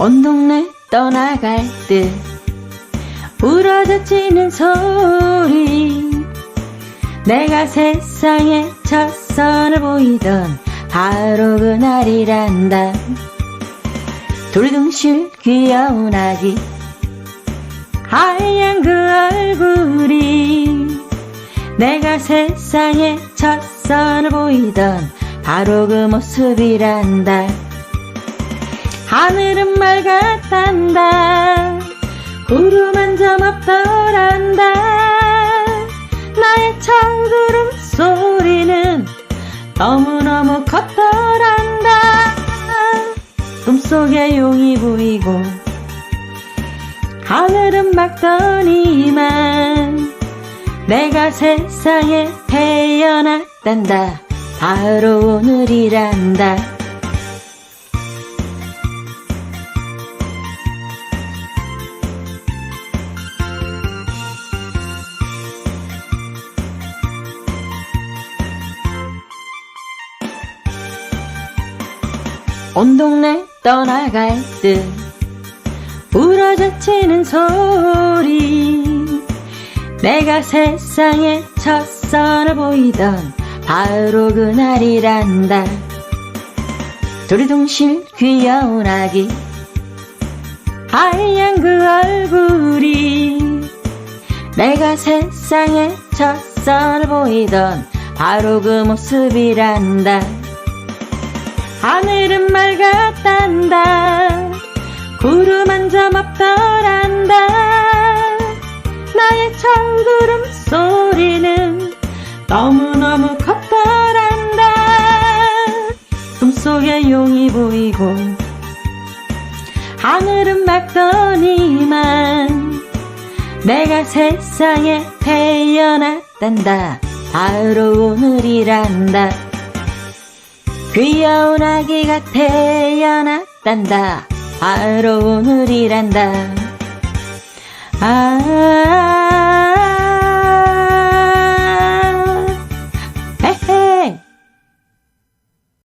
온 동네 떠나갈 듯 부러져지는 소리. 내가 세상에 첫 선을 보이던 바로 그날이란다. 두리둥실 귀여운 아기 하얀 그 얼굴이 내가 세상에 첫 선을 보이던 바로 그 모습이란다 하늘은 맑았단다. 구름 한점 없더란다. 나의 철구름 소리는 너무너무 컸더란다. 꿈속에 용이 보이고 하늘은 맑더니만 내가 세상에 태어났단다. 바로 오늘이란다 온 동네 떠나갈 듯 부러져치는 소리. 내가 세상에 첫 선을 보이던 바로 그날이란다 두리둥실 귀여운 아기 하얀 그 얼굴이 내가 세상에 첫 선을 보이던 바로 그 모습이란다 하늘은 맑았단다. 구름 한 점 없더란다. 나의 철구름 소리는 너무너무 컸더란다. 꿈속에 용이 보이고 하늘은 맑더니만 내가 세상에 태어났단다. 바로 오늘이란다 귀여운 아기가 태어났단다. 바로 오늘이란다. 아